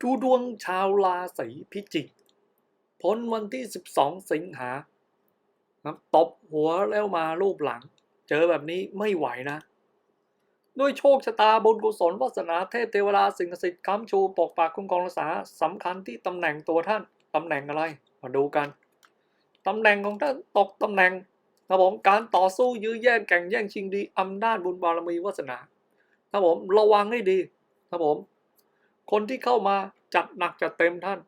ดูดวงชาวราศีพิจิก พ้นวันที่ 12 สิงหาตบหัวแล้วมารูปหลัง เจอแบบนี้ไม่ไหวนะ ด้วยโชคชะตาบุญกุศลวาสนาเทพเทวดาสิ่งศักดิ์สิทธิ์ค้ำชูปกปักคุ้มครองรักษาสำคัญที่ตำแหน่งตัวท่านตำแหน่งอะไร มาดูกันตำแหน่งของท่านตกตำแหน่งครับผมการต่อสู้ยื้อแย่งแข่งแย่งชิงดีอำนาจบุญบารมีวาสนาครับผมระวังให้ดีครับผม คนที่เข้ามาจัดหนักจัดเต็มท่าน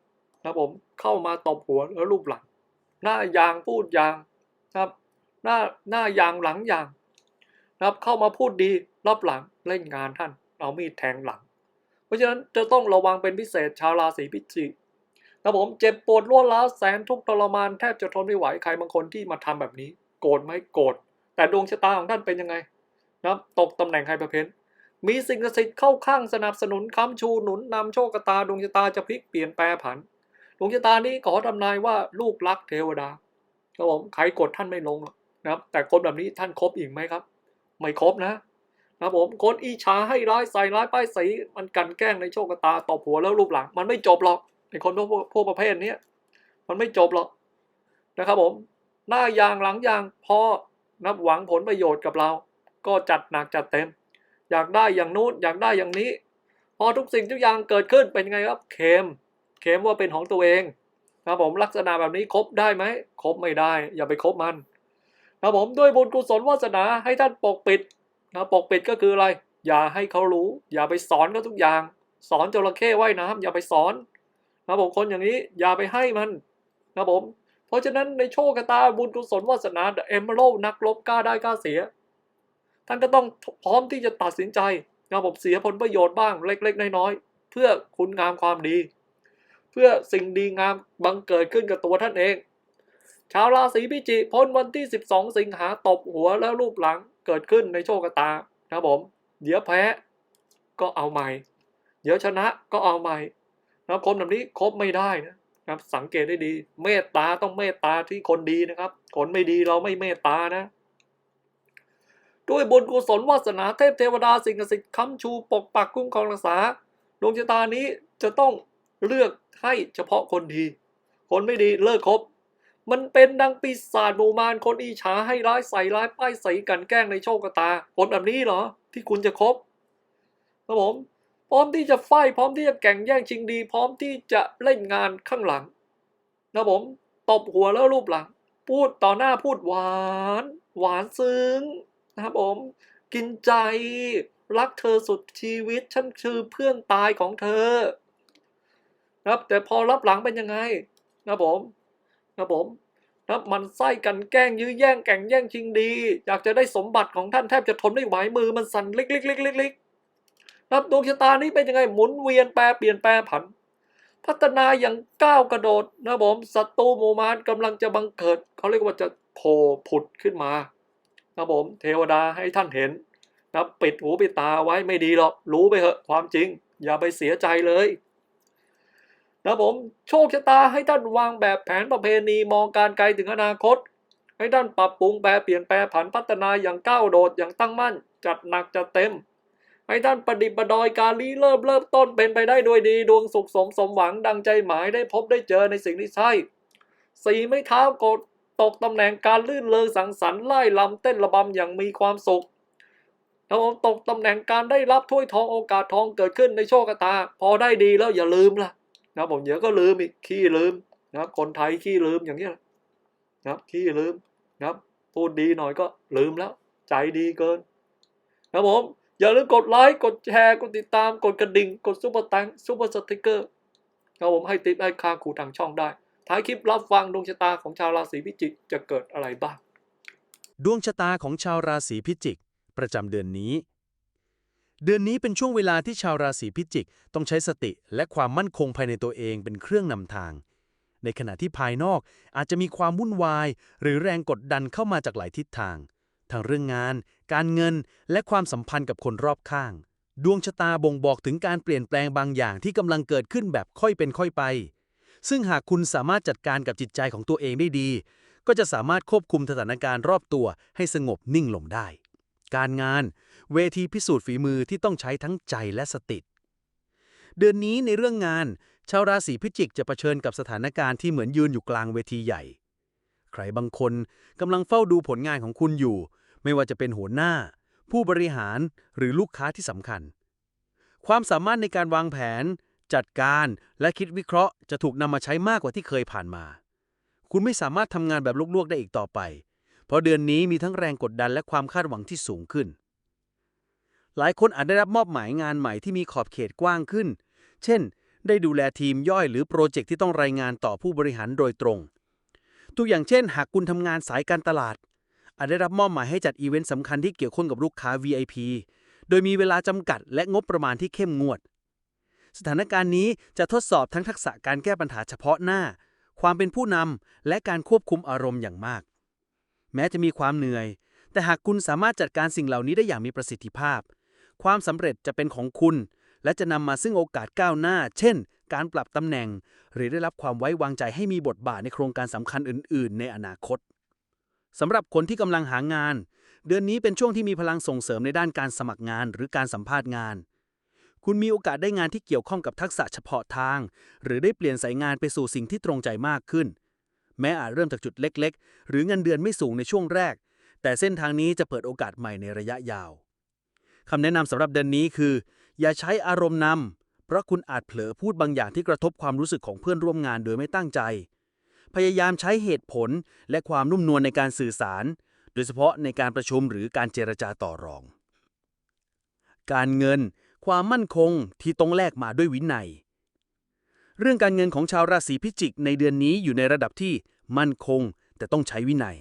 นะผมเข้ามาตบหัวแล้วรูปหลัง หน้ายางพูดยางนะครับ หน้าหน้ายางหลังยางนะครับเข้ามาพูดดีรอบหลังเล่นงานท่าน เอามีดแทงหลัง เพราะฉะนั้นจะต้องระวังเป็นพิเศษชาวราศีพิจิกนะผมเจ็บปวดรวดร้าวแสนทุกทรมานแทบจะทนไม่ไหวใครบางคนที่มาทำแบบนี้ โกรธไหมโกรธแต่ดวงชะตาของท่านเป็นยังไงนะตกตำแหน่งใครประเพณ มีสิ่งศักดิ์สิทธิ์เข้าข้างสนับสนุนค้ำชูหนุนนำโชคตาดวงชะตาจะพลิกเปลี่ยนแปรผัน ดวงชะตานี้ขอทำนายว่าลูกรักเทวดาครับผมใครกดท่านไม่ลงนะครับ แต่คนแบบนี้ท่านครบอีกไหมครับ ไม่ครบนะนะครับผมคนอีชาให้ร้ายใส่ร้ายป้ายสีมันกันแกล้งในโชคตาตอบหัวแล้วรูปหลัง มันไม่จบหรอกในคนพวกพวกประเภทนี้มันไม่จบหรอกนะครับผม หน้ายางหลังยางพอนับหวังผลประโยชน์กับเรา ก็จัดหนักจัดเต็ม อยากได้อย่างนู้นอยากได้อย่างนี้ พอทุกสิ่งทุกอย่างเกิดขึ้นเป็นยังไงครับ เคมเคมว่าเป็นของตัวเองนะครับผมลักษณะแบบนี้ครบได้ไหมครบไม่ได้ อย่าไปคบมันนะครับผมด้วยบุญกุศลวาสนาให้ท่านปกปิดนะปกปิดก็คืออะไร อย่าให้เขารู้ อย่าไปสอนเขาทุกอย่าง สอนจระเข้ว่ายน้ำอย่าไปสอนนะผมคนอย่างนี้อย่าไปให้มันนะผมเพราะฉะนั้นในโชคชะตาบุญกุศลวาสนาเอมเบลนักลบกล้าได้กล้าเสีย ท่านก็ต้องพร้อมที่จะตัดสินใจนะครับผมเสียผลประโยชน์บ้างเล็ก ๆ น้อยๆเพื่อคุณงามความดี เพื่อสิ่งดีงามบังเกิดขึ้นกับตัวท่านเอง ชาวราศีพิจิกพ้นวันที่ 12 สิงหาตบหัวแล้วรูปหลังเกิดขึ้นในโชคตานะครับผม เดี๋ยวแพ้ก็เอาใหม่ เดี๋ยวชนะก็เอาใหม่นะครับคนแบบนี้คบไม่ได้นะครับสังเกตได้ดี เมตตาต้องเมตตาที่คนดีนะครับ คนไม่ดีเราไม่เมตตานะ ด้วยบุญกุศลวาสนาเทพเทวดาสิ่งศักดิ์สิทธิ์ค้ำชูปกปักคุ้มครองรักษาดวงชะตานี้จะต้องเลือกให้เฉพาะคนดี คนไม่ดีเลิกคบ มันเป็นดังปีศาจหมู่มารคนอีฉาให้ร้ายใส่ร้ายป้ายใส่กันแกล้งในโชคตา คนแบบนี้เหรอ ที่คุณจะคบครับผม พร้อมที่จะไฟพร้อมที่จะแข่งแย่งชิงดี พร้อมที่จะเล่นงานข้างหลังนะผมตบหัวแล้วรูปหลัง พูดต่อหน้าพูดหวาน หวานซึ้ง นะครับผม กินใจ รักเธอสุดชีวิต ฉันคือเพื่อนตายของเธอ นะครับ แต่พอรับหลังเป็นยังไง นะครับผมนะครับผมนะมันไส้กันแกล้งยื้อแย่งแข่งแย่งชิงดี อยากจะได้สมบัติของท่านแทบจะทนไม่ไหวมือมันสั่นเล็กๆๆๆนับดวงชะตานี้เป็นยังไงหมุนเวียนแปรเปลี่ยนแปรผัน พัฒนาอย่างก้าวกระโดดนะผมศัตรูหมู่มารกำลังจะบังเกิด เขาเรียกว่าจะโผล่ผุดขึ้นมา นะครับผมเทวดาให้ท่านเห็นนะปิดหูปิดตาไว้ไม่ดีหรอกรู้ไปเถอะความจริง อย่าไปเสียใจเลยนะผมโชคชะตาให้ท่านวางแบบแผนประเพณีมองการไกลถึงอนาคต ให้ท่านปรับปรุงแปรเปลี่ยนแปรผันพัฒนาอย่างก้าวโดดอย่างตั้งมั่น จัดหนักจัดเต็ม ให้ท่านประดิษฐ์ประดอยการลีเริ่มเริ่มต้นเป็นไปได้ด้วยดีดวงสุขสมสมหวังดังใจหมายได้พบได้เจอในสิ่งที่ใช่สีไม่เท้ากด ตกตำแหน่งการลื่นเลงสังสรรค์ไล่ลำเต้นระบำอย่างมีความสุขแล้วตกตำแหน่งการได้รับถ้วยทองโอกาสทองเกิดขึ้นในโชคตา พอได้ดีแล้วอย่าลืมล่ะนะผมเดี๋ยวก็ลืมอีกขี้ลืมนะคนไทยขี้ลืมอย่างนี้ยนะขี้ลืมนะพูดดีหน่อยก็ลืมแล้ว ใจดีเกินนะผมอย่าลืมกดไลค์กดแชร์กดติดตามกดกระดิ่ง กดซุปเปอร์ตังซุปเปอร์สติกเกอร์ครับผมให้ติดให้ค่าคูทางช่องได้ ท้ายคลิปรับฟังดวงชะตาของชาวราศีพิจิกจะเกิดอะไรบ้าง ดวงชะตาของชาวราศีพิจิก ประจำเดือนนี้ เดือนนี้เป็นช่วงเวลาที่ชาวราศีพิจิก ต้องใช้สติและความมั่นคงภายในตัวเองเป็นเครื่องนำทาง ในขณะที่ภายนอกอาจจะมีความวุ่นวาย หรือแรงกดดันเข้ามาจากหลายทิศทาง ทั้งเรื่องงาน การเงิน และความสัมพันธ์กับคนรอบข้าง ดวงชะตาบ่งบอกถึงการเปลี่ยนแปลงบางอย่างที่กำลังเกิดขึ้นแบบค่อยเป็นค่อยไป ซึ่งหากคุณสามารถจัดการกับจิตใจของตัวเองได้ดี ก็จะสามารถควบคุมสถานการณ์รอบตัวให้สงบนิ่งลงได้ การงาน เวทีพิสูจน์ฝีมือที่ต้องใช้ทั้งใจและสติ เดือนนี้ในเรื่องงาน ชาวราศีพิจิกจะเผชิญกับสถานการณ์ที่เหมือนยืนอยู่กลางเวทีใหญ่ ใครบางคนกำลังเฝ้าดูผลงานของคุณอยู่ ไม่ว่าจะเป็นหัวหน้า ผู้บริหารหรือลูกค้าที่สำคัญ ความสามารถในการวางแผน จัดการ และคิดวิเคราะห์จะถูกนำมาใช้มากกว่าที่เคยผ่านมา คุณไม่สามารถทำงานแบบลวกๆได้อีกต่อไป เพราะเดือนนี้มีทั้งแรงกดดันและความคาดหวังที่สูงขึ้น หลายคนอาจได้รับมอบหมายงานใหม่ที่มีขอบเขตกว้างขึ้น เช่น ได้ดูแลทีมย่อยหรือโปรเจกต์ที่ต้องรายงานต่อผู้บริหารโดยตรง ตัวอย่างเช่น หากคุณทำงานสายการตลาด อาจได้รับมอบหมายให้จัดอีเวนต์สำคัญที่เกี่ยวข้องกับลูกค้า VIP โดยมีเวลาจำกัดและงบประมาณที่เข้มงวด สถานการณ์นี้จะทดสอบทั้งทักษะการแก้ปัญหาเฉพาะหน้า ความเป็นผู้นำและการควบคุมอารมณ์อย่างมาก แม้จะมีความเหนื่อย แต่หากคุณสามารถจัดการสิ่งเหล่านี้ได้อย่างมีประสิทธิภาพ ความสำเร็จจะเป็นของคุณ และจะนำมาซึ่งโอกาสก้าวหน้า เช่น การปรับตำแหน่ง หรือได้รับความไว้วางใจให้มีบทบาทในโครงการสำคัญอื่น ๆ ในอนาคตสำหรับคนที่กำลังหางาน เดือนนี้เป็นช่วงที่มีพลังส่งเสริมในด้านการสมัครงานหรือการสัมภาษณ์งาน คุณมีโอกาสได้งานที่เกี่ยวข้องกับทักษะเฉพาะทาง หรือได้เปลี่ยนสายงานไปสู่สิ่งที่ตรงใจมากขึ้น แม้อาจเริ่มจากจุดเล็ก ๆ หรือเงินเดือนไม่สูงในช่วงแรก แต่เส้นทางนี้จะเปิดโอกาสใหม่ในระยะยาวคำแนะนำสำหรับเดือนนี้คือ อย่าใช้อารมณ์นำเพราะคุณอาจเผลอพูดบางอย่างที่กระทบความรู้สึกของเพื่อนร่วมงานโดยไม่ตั้งใจ พยายามใช้เหตุผลและความนุ่มนวลในการสื่อสาร โดยเฉพาะในการประชุมหรือการเจรจาต่อรอง การเงิน ความมั่นคงที่ต้องแลกมาด้วยวินัย เรื่องการเงินของชาวราศีพิจิกในเดือนนี้อยู่ในระดับที่มั่นคง แต่ต้องใช้วินัย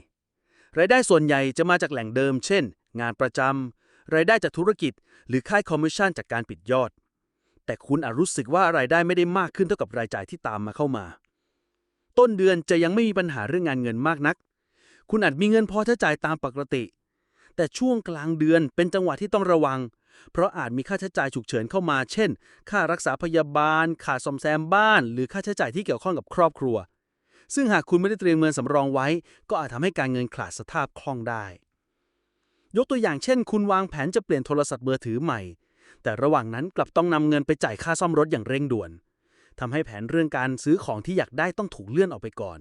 รายได้ส่วนใหญ่จะมาจากแหล่งเดิม เช่น งานประจำรายได้จากธุรกิจ หรือค่ายคอมมิชชั่นจากการปิดยอด แต่คุณอาจรู้สึกว่ารายได้ไม่ได้มากขึ้นเท่ากับรายจ่ายที่ตามมาเข้ามา ต้นเดือนจะยังไม่มีปัญหาเรื่องงานเงินมากนัก คุณอาจมีเงินพอใช้จ่ายตามปกติ แต่ช่วงกลางเดือนเป็นจังหวะที่ต้องระวัง เพราะอาจมีค่าใช้จ่ายฉุกเฉินเข้ามา เช่น ค่ารักษาพยาบาล ค่าซ่อมแซมบ้าน หรือค่าใช้จ่ายที่เกี่ยวข้องกับครอบครัว ซึ่งหากคุณไม่ได้เตรียมเงินสำรองไว้ ก็อาจทำให้การเงินขาดสภาพคล่องได้ ยกตัวอย่างเช่น คุณวางแผนจะเปลี่ยนโทรศัพท์เบอถือใหม่ แต่ระหว่างนั้นกลับต้องนำเงินไปจ่ายค่าซ่อมรถอย่างเร่งด่วนทำให้แผนเรื่องการซื้อของที่อยากได้ต้องถูกเลื่อนออกไปก่อน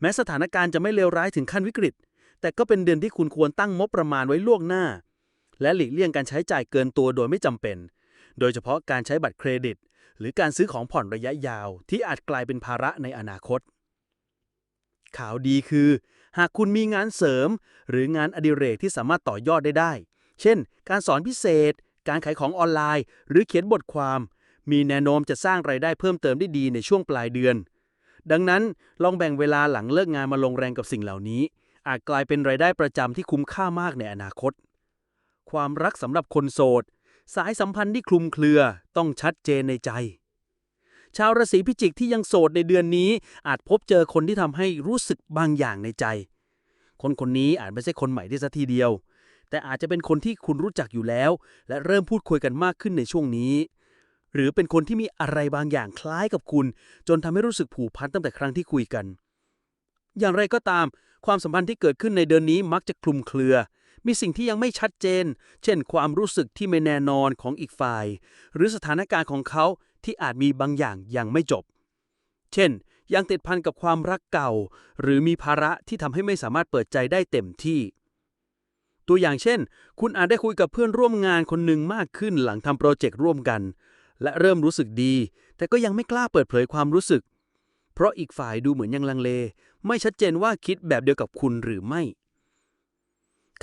แม้สถานการณ์จะไม่เลวร้ายถึงขั้นวิกฤตแต่ก็เป็นเดือนที่คุณควรตั้งงบประมาณไว้ล่วงหน้า และหลีกเลี่ยงการใช้จ่ายเกินตัวโดยไม่จำเป็น โดยเฉพาะการใช้บัตรเครดิต หรือการซื้อของผ่อนระยะยาว ที่อาจกลายเป็นภาระในอนาคต ข่าวดีคือ หากคุณมีงานเสริม หรืองานอดิเรกที่สามารถต่อยอดได้ได้ เช่น การสอนพิเศษ การขายของออนไลน์ หรือเขียนบทความ มีแนวโน้มจะสร้างไรายได้เพิ่มเติมได้ดีในช่วงปลายเดือน ดังนั้นลองแบ่งเวลาหลังเลิกงานมาลงแรงกับสิ่งเหล่านี้อาจกลายเป็นรายได้ประจำที่คุ้มค่ามากในอนาคต ความรักสำหรับคนโสด สายสัมพันธ์ที่คลุมเครือต้องชัดเจนในใจ ชาวราศีพิจิกที่ยังโสดในเดือนนี้ อาจพบเจอคนที่ทำให้รู้สึกบางอย่างในใจ คนคนนี้อาจไม่ใช่คนใหม่ได้สัทีเดียว แต่อาจจะเป็นคนที่คุณรู้จักอยู่แล้ว และเริ่มพูดคุยกันมากขึ้นในช่วงนี้ หรือเป็นคนที่มีอะไรบางอย่างคล้ายกับคุณ จนทำให้รู้สึกผูกพันตั้งแต่ครั้งที่คุยกัน อย่างไรก็ตาม ความสัมพันธ์ที่เกิดขึ้นในเดือนนี้มักจะคลุมเครือ มีสิ่งที่ยังไม่ชัดเจน เช่น ความรู้สึกที่ไม่แน่นอนของอีกฝ่าย หรือสถานการณ์ของเขาที่อาจมีบางอย่างยังไม่จบ เช่น ยังติดพันกับความรักเก่า หรือมีภาระที่ทำให้ไม่สามารถเปิดใจได้เต็มที่ ตัวอย่างเช่น คุณอาจได้คุยกับเพื่อนร่วมงานคนหนึ่งมากขึ้นหลังทำโปรเจกต์ร่วมกัน และเริ่มรู้สึกดี แต่ก็ยังไม่กล้าเปิดเผยความรู้สึก เพราะอีกฝ่ายดูเหมือนยังลังเล ไม่ชัดเจนว่าคิดแบบเดียวกับคุณหรือไม่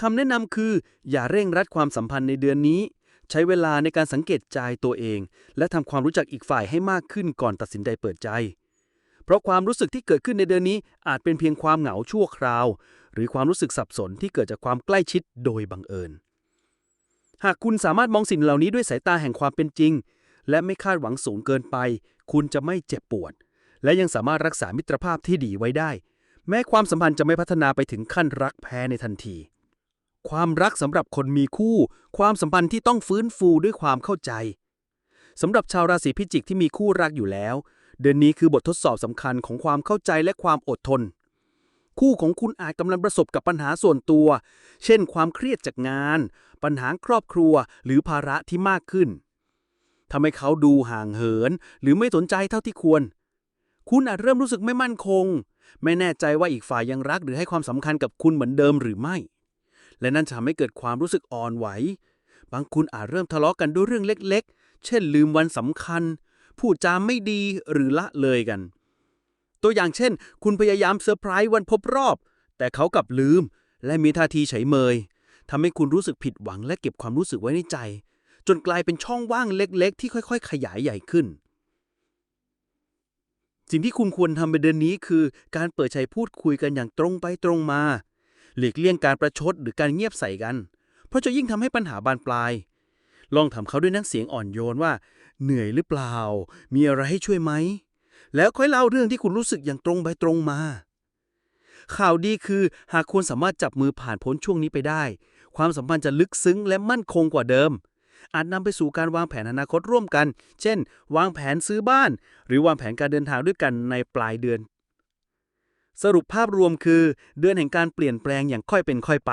คำแนะนำคือ อย่าเร่งรัดความสัมพันธ์ในเดือนนี้ ใช้เวลาในการสังเกตใจตัวเอง และทำความรู้จักอีกฝ่ายให้มากขึ้นก่อนตัดสินใจเปิดใจ เพราะความรู้สึกที่เกิดขึ้นในเดือนนี้อาจเป็นเพียงความเหงาชั่วคราว หรือความรู้สึกสับสนที่เกิดจากความใกล้ชิดโดยบังเอิญ หากคุณสามารถมองสิ่งเหล่านี้ด้วยสายตาแห่งความเป็นจริง และไม่คาดหวังสูงเกินไป คุณจะไม่เจ็บปวด และยังสามารถรักษามิตรภาพที่ดีไว้ได้ แม้ความสัมพันธ์จะไม่พัฒนาไปถึงขั้นรักแพ้ในทันที ความรักสำหรับคนมีคู่ ความสัมพันธ์ที่ต้องฟื้นฟูด้วยความเข้าใจสำหรับชาวราศีพิจิกที่มีคู่รักอยู่แล้ว เดือนนี้คือบททดสอบสำคัญของความเข้าใจและความอดทน คู่ของคุณอาจกำลังประสบกับปัญหาส่วนตัว เช่น ความเครียดจากงาน ปัญหาครอบครัว หรือภาระที่มากขึ้นทำให้เขาดูห่างเหิน หรือไม่สนใจเท่าที่ควร คุณอาจเริ่มรู้สึกไม่มั่นคง ไม่แน่ใจว่าอีกฝ่ายยังรักหรือให้ความสำคัญกับคุณเหมือนเดิมหรือไม่ และนั่นจะทำให้เกิดความรู้สึกอ่อนไหว บางคุณอาจเริ่มทะเลาะกันด้วยเรื่องเล็ก ๆ เช่น ลืมวันสำคัญ พูดจาไม่ดีหรือละเลยกัน ตัวอย่างเช่น คุณพยายามเซอร์ไพรส์วันครบรอบ แต่เขากลับลืม และมีท่าทีเฉยเมยทำให้คุณรู้สึกผิดหวังและเก็บความรู้สึกไว้ในใจ จนกลายเป็นช่องว่างเล็ก ๆ ที่ค่อย ๆ ขยายใหญ่ขึ้นสิ่งที่คุณควรทำในเดือนนี้คือ การเปิดใจพูดคุยกันอย่างตรงไปตรงมา หลีกเลี่ยงการประชดหรือการเงียบใส่กัน เพราะจะยิ่งทำให้ปัญหาบานปลาย ลองถามเขาด้วยน้ำเสียงอ่อนโยนว่า เหนื่อยหรือเปล่า มีอะไรให้ช่วยไหม แล้วค่อยเล่าเรื่องที่คุณรู้สึกอย่างตรงไปตรงมา ข่าวดีคือหากคุณสามารถจับมือผ่านพ้นช่วงนี้ไปได้ ความสัมพันธ์จะลึกซึ้งและมั่นคงกว่าเดิม อาจนำไปสู่การวางแผนอนาคตร่วมกัน เช่น วางแผนซื้อบ้าน หรือวางแผนการเดินทางด้วยกันในปลายเดือน สรุปภาพรวมคือ เดือนแห่งการเปลี่ยนแปลงอย่างค่อยเป็นค่อยไป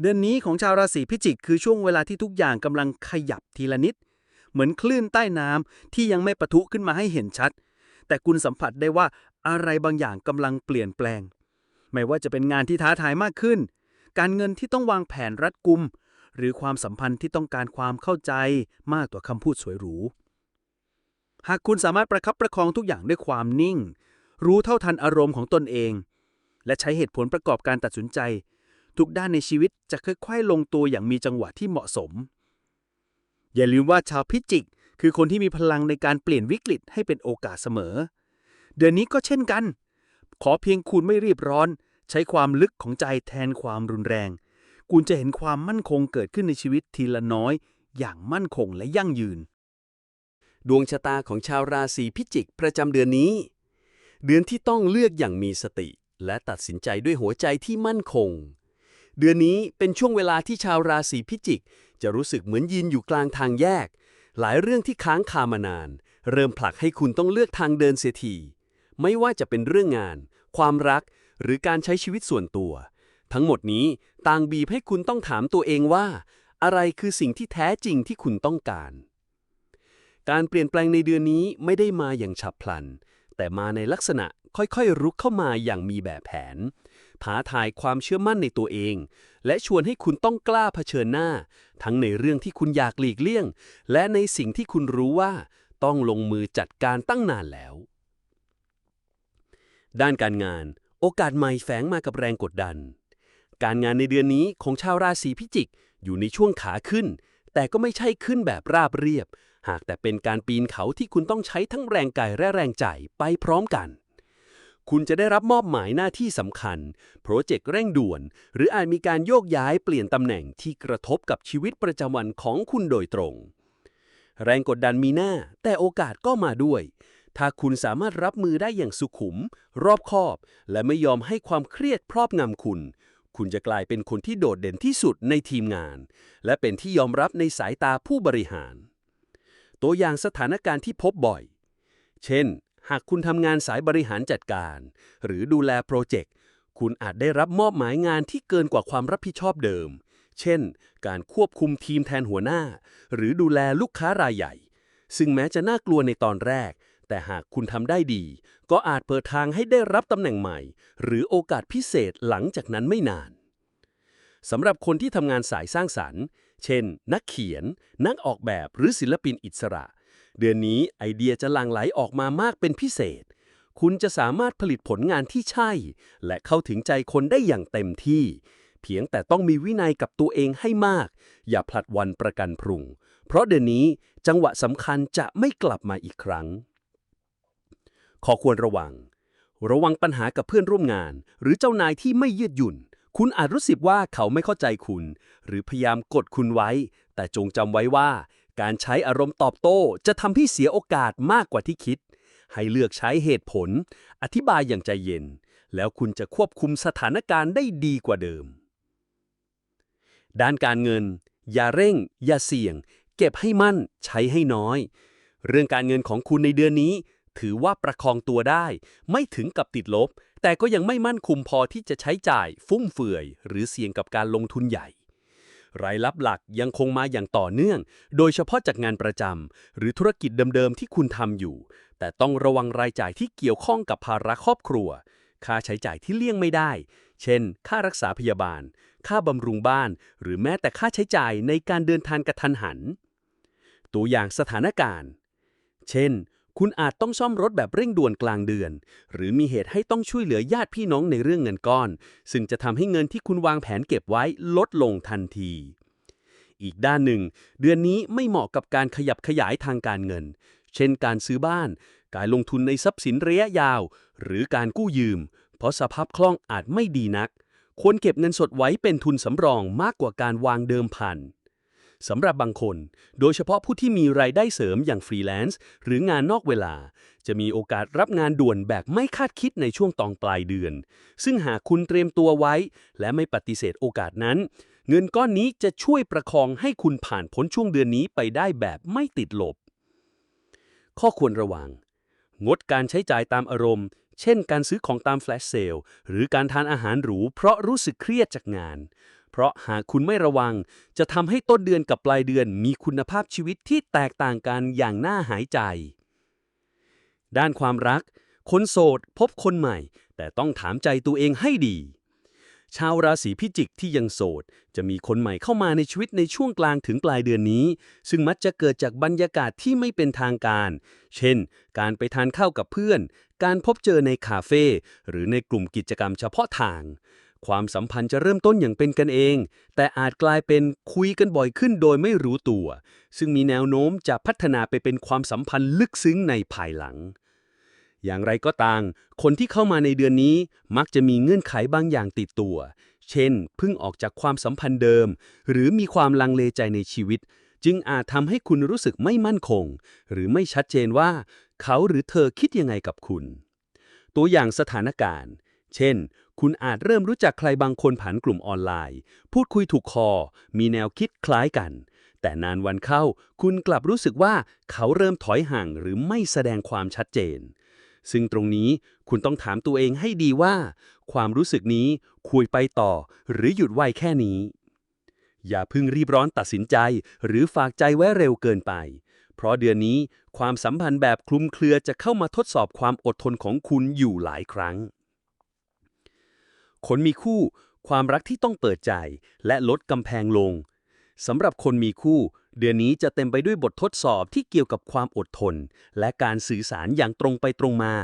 เดือนนี้ของชาวราศีพิจิก คือช่วงเวลาที่ทุกอย่างกำลังขยับทีละนิด เหมือนคลื่นใต้น้ำที่ยังไม่ปะทุขึ้นมาให้เห็นชัด แต่คุณสัมผัสได้ว่าอะไรบางอย่างกำลังเปลี่ยนแปลง ไม่ว่าจะเป็นงานที่ท้าทายมากขึ้น การเงินที่ต้องวางแผนรัดกุม หรือความสัมพันธ์ที่ต้องการความเข้าใจมากกว่าคำพูดสวยหรูหากคุณสามารถประคับประคองทุกอย่างด้วยความนิ่ง รู้เท่าทันอารมณ์ของตนเอง และใช้เหตุผลประกอบการตัดสินใจ ทุกด้านในชีวิตจะค่อยๆ ลงตัวอย่างมีจังหวะที่เหมาะสม อย่าลืมว่าชาวพิจิก คือคนที่มีพลังในการเปลี่ยนวิกฤตให้เป็นโอกาสเสมอ เดือนนี้ก็เช่นกัน ขอเพียงคุณไม่รีบร้อน ใช้ความลึกของใจแทนความรุนแรง คุณจะเห็นความมั่นคงเกิดขึ้นในชีวิตทีละน้อย อย่างมั่นคงและยั่งยืน ดวงชะตาของชาวราศีพิจิกประจำเดือนนี้ เดือนที่ต้องเลือกอย่างมีสติ และตัดสินใจด้วยหัวใจที่มั่นคง เดือนนี้เป็นช่วงเวลาที่ชาวราศีพิจิก จะรู้สึกเหมือนยืนอยู่กลางทางแยก หลายเรื่องที่ค้างคามานาน เริ่มผลักให้คุณต้องเลือกทางเดินเสียที ไม่ว่าจะเป็นเรื่องงาน ความรัก หรือการใช้ชีวิตส่วนตัว ทั้งหมดนี้ต่างบีบให้คุณต้องถามตัวเองว่า อะไรคือสิ่งที่แท้จริงที่คุณต้องการ การเปลี่ยนแปลงในเดือนนี้ไม่ได้มาอย่างฉับพลัน แต่มาในลักษณะค่อยๆรุกเข้ามาอย่างมีแบบแผนท้าทายความเชื่อมั่นในตัวเอง และชวนให้คุณต้องกล้าเผชิญหน้า ทั้งในเรื่องที่คุณอยากหลีกเลี่ยง และในสิ่งที่คุณรู้ว่า ต้องลงมือจัดการตั้งนานแล้ว ด้านการงาน โอกาสใหม่แฝงมากับแรงกดดัน การงานในเดือนนี้ของชาวราศีพิจิกอยู่ในช่วงขาขึ้น แต่ก็ไม่ใช่ขึ้นแบบราบเรียบ หากแต่เป็นการปีนเขาที่คุณต้องใช้ทั้งแรงกายและแรงใจไปพร้อมกัน คุณจะได้รับมอบหมายหน้าที่สำคัญ โปรเจกต์เร่งด่วน หรืออาจมีการโยกย้ายเปลี่ยนตำแหน่งที่กระทบกับชีวิตประจำวันของคุณโดยตรง แรงกดดันมีหน้า แต่โอกาสก็มาด้วย ถ้าคุณสามารถรับมือได้อย่างสุขุม รอบคอบ และไม่ยอมให้ความเครียดครอบงำคุณคุณจะกลายเป็นคนที่โดดเด่นที่สุดในทีมงาน และเป็นที่ยอมรับในสายตาผู้บริหาร ตัวอย่างสถานการณ์ที่พบบ่อย เช่น หากคุณทำงานสายบริหารจัดการ หรือดูแลโปรเจกต์ คุณอาจได้รับมอบหมายงานที่เกินกว่าความรับผิดชอบเดิม เช่น การควบคุมทีมแทนหัวหน้า หรือดูแลลูกค้ารายใหญ่ ซึ่งแม้จะน่ากลัวในตอนแรก แต่หากคุณทำได้ดี ก็อาจเปิดทางให้ได้รับตำแหน่งใหม่ หรือโอกาสพิเศษหลังจากนั้นไม่นานสำหรับคนที่ทำงานสายสร้างสรรค์ เช่น นักเขียน นักออกแบบหรือศิลปินอิสระ เดือนนี้ไอเดียจะหลั่งไหลออกมามากเป็นพิเศษ คุณจะสามารถผลิตผลงานที่ใช่ และเข้าถึงใจคนได้อย่างเต็มที่ เพียงแต่ต้องมีวินัยกับตัวเองให้มาก อย่าผลัดวันประกันพรุ่ง เพราะเดือนนี้จังหวะสำคัญจะไม่กลับมาอีกครั้ง ขอควรระวัง ระวังปัญหากับเพื่อนร่วมงาน หรือเจ้านายที่ไม่ยืดหยุ่น คุณอาจรู้สึกว่าเขาไม่เข้าใจคุณ หรือพยายามกดคุณไว้ แต่จงจำไว้ว่า การใช้อารมณ์ตอบโต้จะทำให้เสียโอกาสมากกว่าที่คิด ให้เลือกใช้เหตุผล อธิบายอย่างใจเย็น แล้วคุณจะควบคุมสถานการณ์ได้ดีกว่าเดิม ด้านการเงิน อย่าเร่ง อย่าเสี่ยง เก็บให้มั่น ใช้ให้น้อย เรื่องการเงินของคุณในเดือนนี้ ถือว่าประคองตัวได้ ไม่ถึงกับติดลบ แต่ก็ยังไม่มั่นคุมพอที่จะใช้จ่ายฟุ่มเฟือย หรือเสี่ยงกับการลงทุนใหญ่ รายรับหลักยังคงมาอย่างต่อเนื่อง โดยเฉพาะจากงานประจำหรือธุรกิจเดิมๆที่คุณทำอยู่ แต่ต้องระวังรายจ่ายที่เกี่ยวข้องกับภาระครอบครัว ค่าใช้จ่ายที่เลี่ยงไม่ได้ เช่น ค่ารักษาพยาบาล ค่าบำรุงบ้าน หรือแม้แต่ค่าใช้จ่ายในการเดินทางกระทันหัน ตัวอย่างสถานการณ์ เช่น คุณอาจต้องซ่อมรถแบบเร่งด่วนกลางเดือน หรือมีเหตุให้ต้องช่วยเหลือญาติพี่น้องในเรื่องเงินก้อน ซึ่งจะทำให้เงินที่คุณวางแผนเก็บไว้ลดลงทันที อีกด้านหนึ่ง เดือนนี้ไม่เหมาะกับการขยับขยายทางการเงิน เช่นการซื้อบ้าน การลงทุนในทรัพย์สินระยะยาว หรือการกู้ยืม เพราะสภาพคล่องอาจไม่ดีนัก ควรเก็บเงินสดไว้เป็นทุนสำรองมากกว่าการวางเดิมพัน สำหรับบางคน โดยเฉพาะผู้ที่มีรายได้เสริมอย่างฟรีแลนซ์หรืองานนอกเวลา จะมีโอกาสรับงานด่วนแบบไม่คาดคิดในช่วงตองปลายเดือน ซึ่งหากคุณเตรียมตัวไว้ และไม่ปฏิเสธโอกาสนั้น เงินก้อนนี้จะช่วยประคองให้คุณผ่านพ้นช่วงเดือนนี้ไปได้แบบไม่ติดลบ ข้อควรระวัง งดการใช้จ่ายตามอารมณ์ เช่น การซื้อของตามแฟลชเซลหรือการทานอาหารหรูเพราะรู้สึกเครียดจากงาน เพราะหากคุณไม่ระวัง จะทำให้ต้นเดือนกับปลายเดือนมีคุณภาพชีวิตที่แตกต่างกันอย่างน่าหายใจ ด้านความรัก คนโสดพบคนใหม่ แต่ต้องถามใจตัวเองให้ดี ชาวราศีพิจิกที่ยังโสด จะมีคนใหม่เข้ามาในชีวิตในช่วงกลางถึงปลายเดือนนี้ ซึ่งมักจะเกิดจากบรรยากาศที่ไม่เป็นทางการ เช่น การไปทานข้าวกับเพื่อน การพบเจอในคาเฟ่หรือในกลุ่มกิจกรรมเฉพาะทาง ความสัมพันธ์จะเริ่มต้นอย่างเป็นกันเอง แต่อาจกลายเป็นคุยกันบ่อยขึ้นโดยไม่รู้ตัว ซึ่งมีแนวโน้มจะพัฒนาไปเป็นความสัมพันธ์ลึกซึ้งในภายหลัง อย่างไรก็ตามคนที่เข้ามาในเดือนนี้มักจะมีเงื่อนไขบางอย่างติดตัว เช่นเพิ่งออกจากความสัมพันธ์เดิม หรือมีความลังเลใจในชีวิต จึงอาจทำให้คุณรู้สึกไม่มั่นคง หรือไม่ชัดเจนว่า เขาหรือเธอคิดยังไงกับคุณ ตัวอย่างสถานการณ์ เช่น คุณอาจเริ่มรู้จักใครบางคนผ่านกลุ่มออนไลน์ พูดคุยถูกคอ มีแนวคิดคล้ายกัน แต่นานวันเข้า คุณกลับรู้สึกว่าเขาเริ่มถอยห่างหรือไม่แสดงความชัดเจน ซึ่งตรงนี้คุณต้องถามตัวเองให้ดีว่า ความรู้สึกนี้คุยไปต่อ หรือหยุดไว้แค่นี้ อย่าเพิ่งรีบร้อนตัดสินใจ หรือฝากใจไว้เร็วเกินไปเพราะเดือนนี้ความสัมพันธ์แบบคลุมเครือจะเข้ามาทดสอบความอดทนของคุณอยู่หลายครั้ง คนมีคู่ ความรักที่ต้องเปิดใจ และลดกำแพงลงสำหรับคนมีคู่ เดือนนี้จะเต็มไปด้วยบททดสอบที่เกี่ยวกับความอดทน และการสื่อสารอย่างตรงไปตรงมา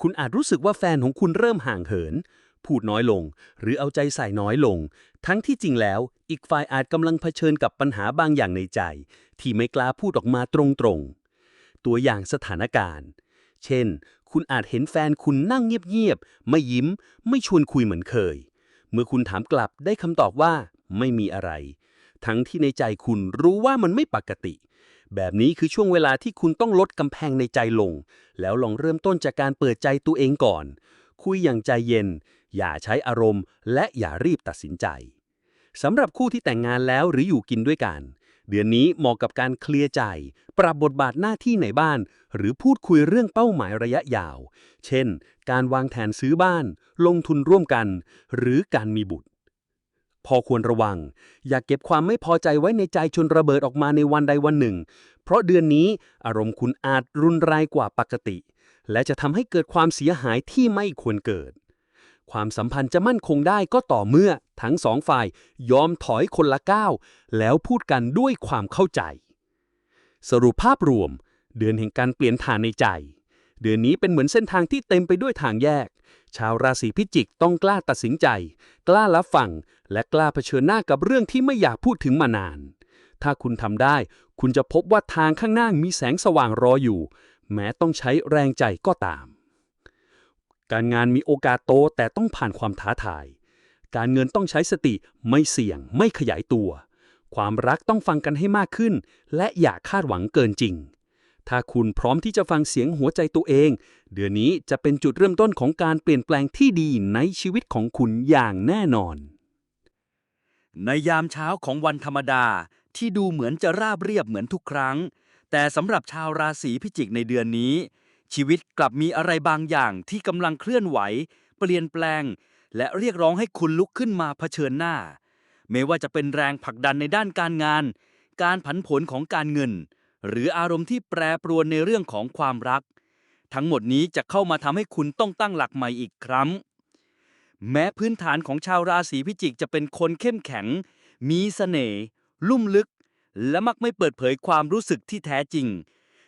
คุณอาจรู้สึกว่าแฟนของคุณเริ่มห่างเหิน พูดน้อยลง หรือเอาใจใส่น้อยลง ทั้งที่จริงแล้ว อีกฝ่ายอาจกำลังเผชิญกับปัญหาบางอย่างในใจ ที่ไม่กล้าพูดออกมาตรงๆ ตัวอย่างสถานการณ์ เช่น คุณอาจเห็นแฟนคุณนั่งเงียบๆ ไม่ยิ้ม ไม่ชวนคุยเหมือนเคย เมื่อคุณถามกลับได้คำตอบว่าไม่มีอะไร ทั้งที่ในใจคุณรู้ว่ามันไม่ปกติ แบบนี้คือช่วงเวลาที่คุณต้องลดกำแพงในใจลง แล้วลองเริ่มต้นจากการเปิดใจตัวเองก่อน คุยอย่างใจเย็น อย่าใช้อารมณ์ และอย่ารีบตัดสินใจสำหรับคู่ที่แต่งงานแล้วหรืออยู่กินด้วยกัน เดือนนี้เหมาะกับการเคลียร์ใจ ปรับบทบาทหน้าที่ในบ้าน หรือพูดคุยเรื่องเป้าหมายระยะยาว เช่น การวางแผนซื้อบ้าน ลงทุนร่วมกัน หรือการมีบุตร พอควรระวัง อย่าเก็บความไม่พอใจไว้ในใจจนระเบิดออกมาในวันใดวันหนึ่ง เพราะเดือนนี้อารมณ์คุณอาจรุนแรงกว่าปกติ และจะทำให้เกิดความเสียหายที่ไม่ควรเกิด ความสัมพันธ์จะมั่นคงได้ก็ต่อเมื่อทั้งสองฝ่ายยอมถอยคนละก้าวแล้วพูดกันด้วยความเข้าใจ สรุปภาพรวม เดือนแห่งการเปลี่ยนฐานในใจ เดือนนี้เป็นเหมือนเส้นทางที่เต็มไปด้วยทางแยก ชาวราศีพิจิกต้องกล้าตัดสินใจ กล้ารับฟังและกล้าเผชิญหน้ากับเรื่องที่ไม่อยากพูดถึงมานาน ถ้าคุณทำได้ คุณจะพบว่าทางข้างหน้ามีแสงสว่างรออยู่ แม้ต้องใช้แรงใจก็ตาม การงานมีโอกาสโตแต่ต้องผ่านความท้าทาย การเงินต้องใช้สติไม่เสี่ยงไม่ขยายตัว ความรักต้องฟังกันให้มากขึ้น และอย่าคาดหวังเกินจริง ถ้าคุณพร้อมที่จะฟังเสียงหัวใจตัวเอง เดือนนี้จะเป็นจุดเริ่มต้นของการเปลี่ยนแปลงที่ดีในชีวิตของคุณอย่างแน่นอน ในยามเช้าของวันธรรมดาที่ดูเหมือนจะราบเรียบเหมือนทุกครั้ง แต่สำหรับชาวราศีพิจิกในเดือนนี้ ชีวิตกลับมีอะไรบางอย่างที่กำลังเคลื่อนไหว เปลี่ยนแปลง และเรียกร้องให้คุณลุกขึ้นมาเผชิญหน้า ไม่ว่าจะเป็นแรงผลักดันในด้านการงาน การผันผวนของการเงิน หรืออารมณ์ที่แปรปรวนในเรื่องของความรัก ทั้งหมดนี้จะเข้ามาทำให้คุณต้องตั้งหลักใหม่อีกครั้ง แม้พื้นฐานของชาวราศีพิจิกจะเป็นคนเข้มแข็ง มีเสน่ห์ลุ่มลึก และมักไม่เปิดเผยความรู้สึกที่แท้จริง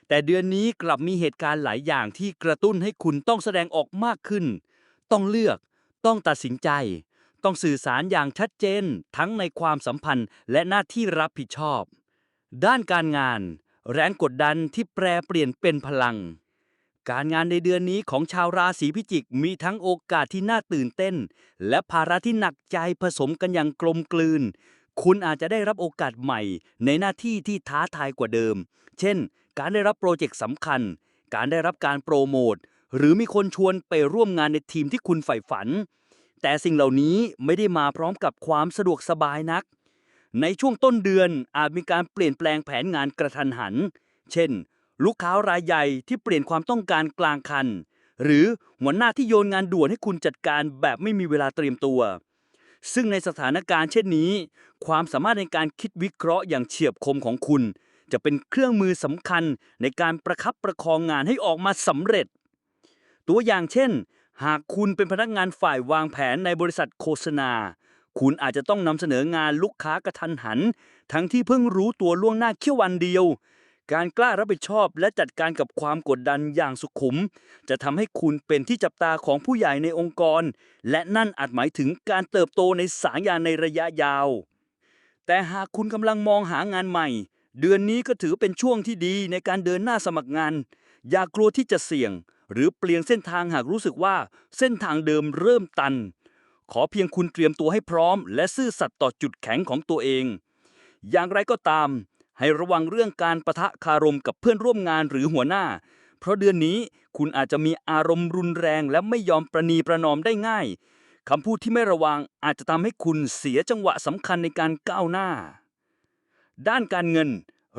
แต่เดือนนี้กลับมีเหตุการณ์หลายอย่างที่กระตุ้นให้คุณต้องแสดงออกมากขึ้น ต้องเลือก ต้องตัดสินใจ ต้องสื่อสารอย่างชัดเจน ทั้งในความสัมพันธ์และหน้าที่รับผิดชอบ ด้านการงาน แรงกดดันที่แปรเปลี่ยนเป็นพลัง การงานในเดือนนี้ของชาวราศีพิจิกมีทั้งโอกาสที่น่าตื่นเต้น และภาระที่หนักใจผสมกันอย่างกลมกลืน คุณอาจจะได้รับโอกาสใหม่ ในหน้าที่ที่ท้าทายกว่าเดิม เช่น การได้รับโปรเจกต์สำคัญ การได้รับการโปรโมท หรือมีคนชวนไปร่วมงานในทีมที่คุณใฝ่ฝัน แต่สิ่งเหล่านี้ไม่ได้มาพร้อมกับความสะดวกสบายนัก ในช่วงต้นเดือนอาจมีการเปลี่ยนแปลงแผนงานกระทันหัน เช่น ลูกค้ารายใหญ่ที่เปลี่ยนความต้องการกลางคัน หรือหัวหน้าที่โยนงานด่วนให้คุณจัดการแบบไม่มีเวลาเตรียมตัวซึ่งในสถานการณ์เช่นนี้ ความสามารถในการคิดวิเคราะห์อย่างเฉียบคมของคุณ จะเป็นเครื่องมือสำคัญในการประคับประคองงานให้ออกมาสำเร็จ ตัวอย่างเช่น หากคุณเป็นพนักงานฝ่ายวางแผนในบริษัทโฆษณา คุณอาจจะต้องนำเสนองานลูกค้ากระทันหัน ทั้งที่เพิ่งรู้ตัวล่วงหน้าแค่วันเดียว การกล้ารับผิดชอบและจัดการกับความกดดันอย่างสุขุม จะทำให้คุณเป็นที่จับตาของผู้ใหญ่ในองค์กร และนั่นอาจหมายถึงการเติบโตในสายงานในระยะยาวแต่หากคุณกำลังมองหางานใหม่ เดือนนี้ก็ถือเป็นช่วงที่ดีในการเดินหน้าสมัครงาน อย่ากลัวที่จะเสี่ยง หรือเปลี่ยนเส้นทางหากรู้สึกว่าเส้นทางเดิมเริ่มตัน ขอเพียงคุณเตรียมตัวให้พร้อม และซื่อสัตย์ต่อจุดแข็งของตัวเอง อย่างไรก็ตาม ให้ระวังเรื่องการประทะคารมกับเพื่อนร่วมงานหรือหัวหน้า เพราะเดือนนี้คุณอาจจะมีอารมณ์รุนแรง และไม่ยอมประนีประนอมได้ง่ายคำพูดที่ไม่ระวังอาจจะทำให้คุณเสียจังหวะสำคัญในการก้าวหน้า ด้านการเงิน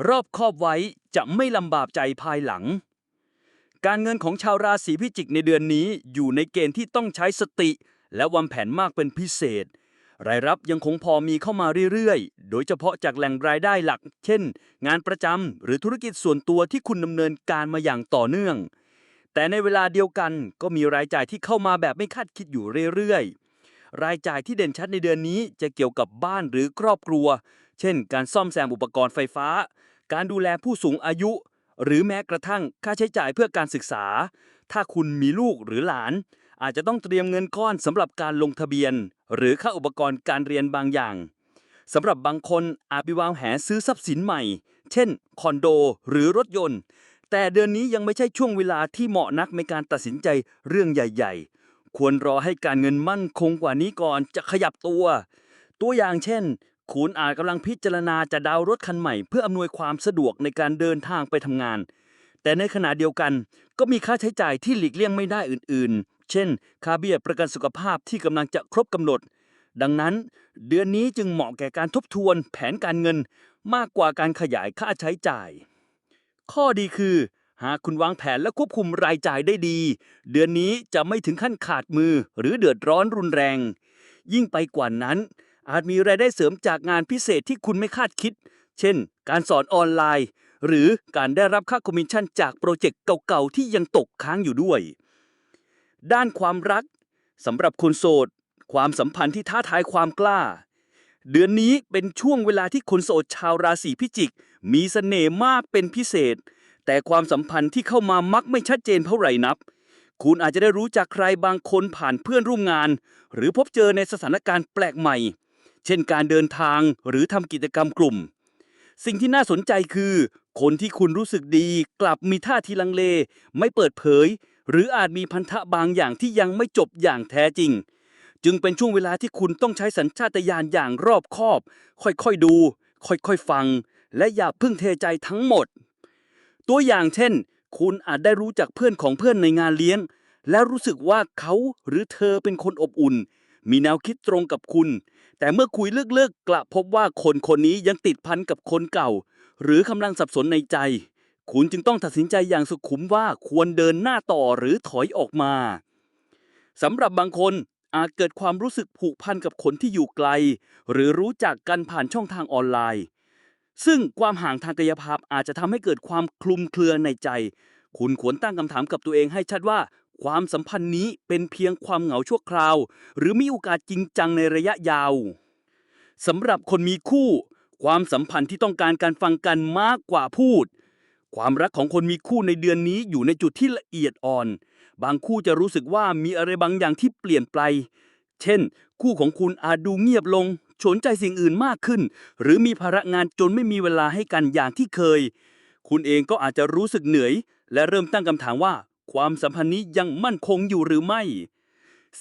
รอบคอบไว้จะไม่ลำบากใจภายหลัง การเงินของชาวราศีพิจิกในเดือนนี้อยู่ในเกณฑ์ที่ต้องใช้สติ และวางแผนมากเป็นพิเศษ รายรับยังคงพอมีเข้ามาเรื่อยๆ โดยเฉพาะจากแหล่งรายได้หลัก เช่น งานประจำหรือธุรกิจส่วนตัวที่คุณดำเนินการมาอย่างต่อเนื่อง แต่ในเวลาเดียวกันก็มีรายจ่ายที่เข้ามาแบบไม่คาดคิดอยู่เรื่อยๆรายจ่ายที่เด่นชัดในเดือนนี้จะเกี่ยวกับบ้านหรือครอบครัว เช่น การซ่อมแซมอุปกรณ์ไฟฟ้า การดูแลผู้สูงอายุ หรือแม้กระทั่งค่าใช้จ่ายเพื่อการศึกษา ถ้าคุณมีลูกหรือหลาน อาจจะต้องเตรียมเงินก้อนสำหรับการลงทะเบียน หรือค่าอุปกรณ์การเรียนบางอย่างสำหรับบางคนอาจไปวางแผนซื้อทรัพย์สินใหม่ เช่น คอนโดหรือรถยนต์ แต่เดือนนี้ยังไม่ใช่ช่วงเวลาที่เหมาะนักในการตัดสินใจเรื่องใหญ่ ๆ ควรรอให้การเงินมั่นคงกว่านี้ก่อนจะขยับตัว ตัวอย่างเช่น คุณอาจกำลังพิจารณาจะดาวรถคันใหม่เพื่ออำนวยความสะดวกในการเดินทางไปทำงาน แต่ในขณะเดียวกันก็มีค่าใช้จ่ายที่หลีกเลี่ยงไม่ได้อื่นๆ เช่น ค่าเบี้ยประกันสุขภาพที่กำลังจะครบกำหนด ดังนั้น เดือนนี้จึงเหมาะแก่การทบทวนแผนการเงินมากกว่าการขยายค่าใช้จ่าย ข้อดีคือ หากคุณวางแผนและควบคุมรายจ่ายได้ดี เดือนนี้จะไม่ถึงขั้นขาดมือหรือเดือดร้อนรุนแรง ยิ่งไปกว่านั้น อาจมีรายได้เสริมจากงานพิเศษที่คุณไม่คาดคิด เช่น การสอนออนไลน์ หรือการได้รับค่าคอมมิชชั่นจากโปรเจกต์เก่าๆที่ยังตกค้างอยู่ด้วย ด้านความรักสำหรับคนโสด ความสัมพันธ์ที่ท้าทายความกล้า เดือนนี้เป็นช่วงเวลาที่คนโสดชาวราศีพิจิก มีเสน่ห์มากเป็นพิเศษ แต่ความสัมพันธ์ที่เข้ามามักไม่ชัดเจนเท่าไหร่นับ คุณอาจจะได้รู้จักใครบางคนผ่านเพื่อนร่วมงาน หรือพบเจอในสถานการณ์แปลกใหม่ เช่นการเดินทางหรือทำกิจกรรมกลุ่ม สิ่งที่น่าสนใจคือ คนที่คุณรู้สึกดีกลับมีท่าทีลังเล ไม่เปิดเผย หรืออาจมีพันธะบางอย่างที่ยังไม่จบอย่างแท้จริง จึงเป็นช่วงเวลาที่คุณต้องใช้สัญชาตญาณอย่างรอบคอบ ค่อยๆดู ค่อยๆฟัง และอย่าเพิ่งเทใจทั้งหมด ตัวอย่างเช่น คุณอาจได้รู้จักเพื่อนของเพื่อนในงานเลี้ยง และรู้สึกว่าเขาหรือเธอเป็นคนอบอุ่น มีแนวคิดตรงกับคุณ แต่เมื่อคุยเลิกๆกลับพบว่าคนคนนี้ยังติดพันกับคนเก่า หรือกำลังสับสนในใจ คุณจึงต้องตัดสินใจอย่างสุขุมว่าควรเดินหน้าต่อหรือถอยออกมาสำหรับบางคนอาจเกิดความรู้สึกผูกพันกับคนที่อยู่ไกล หรือรู้จักกันผ่านช่องทางออนไลน์ ซึ่งความห่างทางกายภาพอาจจะทำให้เกิดความคลุมเครือในใจ คุณควรตั้งคำถามกับตัวเองให้ชัดว่า ความสัมพันธ์นี้เป็นเพียงความเหงาชั่วคราว หรือมีโอกาสจริงจังในระยะยาวสำหรับคนมีคู่ ความสัมพันธ์ที่ต้องการการฟังกันมากกว่าพูด ความรักของคนมีคู่ในเดือนนี้อยู่ในจุดที่ละเอียดอ่อน บางคู่จะรู้สึกว่ามีอะไรบางอย่างที่เปลี่ยนไป เช่น คู่ของคุณอาจดูเงียบลงสนใจสิ่งอื่นมากขึ้น หรือมีภาระงานจนไม่มีเวลาให้กันอย่างที่เคย คุณเองก็อาจจะรู้สึกเหนื่อย และเริ่มตั้งคำถามว่า ความสัมพันธ์นี้ยังมั่นคงอยู่หรือไม่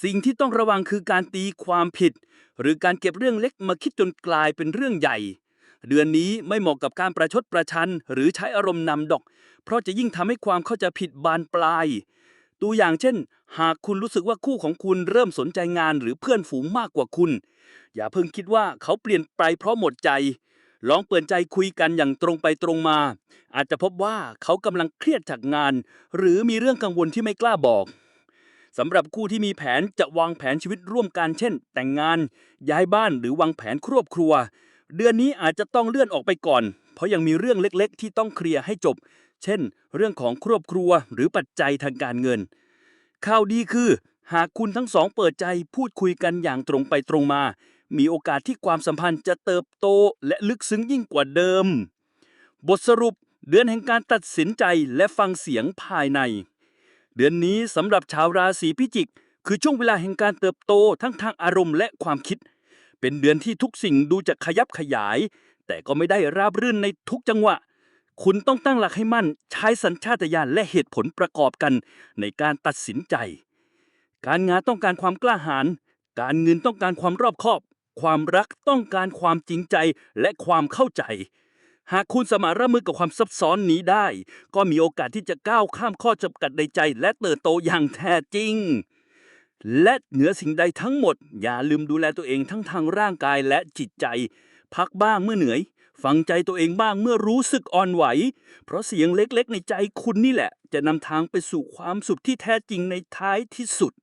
สิ่งที่ต้องระวังคือการตีความผิด หรือการเก็บเรื่องเล็กมาคิดจนกลายเป็นเรื่องใหญ่ เดือนนี้ไม่เหมาะกับการประชดประชัน หรือใช้อารมณ์นำดอก เพราะจะยิ่งทำให้ความเข้าใจผิดบานปลาย ตัวอย่างเช่น หากคุณรู้สึกว่าคู่ของคุณเริ่มสนใจงานหรือเพื่อนฝูงมากกว่าคุณ อย่าเพิ่งคิดว่าเขาเปลี่ยนไปเพราะหมดใจ ลองเปิดใจคุยกันอย่างตรงไปตรงมา อาจจะพบว่าเขากำลังเครียดจากงาน หรือมีเรื่องกังวลที่ไม่กล้าบอกสำหรับคู่ที่มีแผนจะวางแผนชีวิตร่วมกันเช่น แต่งงาน ย้ายบ้านหรือวางแผนครอบครัว เดือนนี้อาจจะต้องเลื่อนออกไปก่อน เพราะยังมีเรื่องเล็กๆ ที่ต้องเคลียร์ให้จบ เช่น เรื่องของครอบครัวหรือปัจจัยทางการเงินข่าวดีคือ หากคุณทั้งสองเปิดใจพูดคุยกันอย่างตรงไปตรงมา มีโอกาสที่ความสัมพันธ์จะเติบโตและลึกซึ้งยิ่งกว่าเดิม บทสรุปเดือนแห่งการตัดสินใจและฟังเสียงภายใน เดือนนี้สำหรับชาวราศีพิจิก คือช่วงเวลาแห่งการเติบโตทั้งทางอารมณ์และความคิด เป็นเดือนที่ทุกสิ่งดูจะขยับขยาย แต่ก็ไม่ได้ราบรื่นในทุกจังหวะ คุณต้องตั้งหลักให้มั่น ใช้สัญชาตญาณและเหตุผลประกอบกันในการตัดสินใจ การงานต้องการความกล้าหาญการเงินต้องการความรอบคอบ ความรักต้องการความจริงใจและความเข้าใจ หากคุณสามารถรับมือกับความซับซ้อนนี้ได้ ก็มีโอกาสที่จะก้าวข้ามข้อจำกัดในใจ และเติบโตอย่างแท้จริง และเหนือสิ่งใดทั้งหมด อย่าลืมดูแลตัวเองทั้งทางร่างกายและจิตใจ พักบ้างเมื่อเหนื่อย ฟังใจตัวเองบ้างเมื่อรู้สึกอ่อนไหว เพราะเสียงเล็กๆ ในใจคุณนี่แหละ จะนำทางไปสู่ความสุขที่แท้จริงในท้ายที่สุด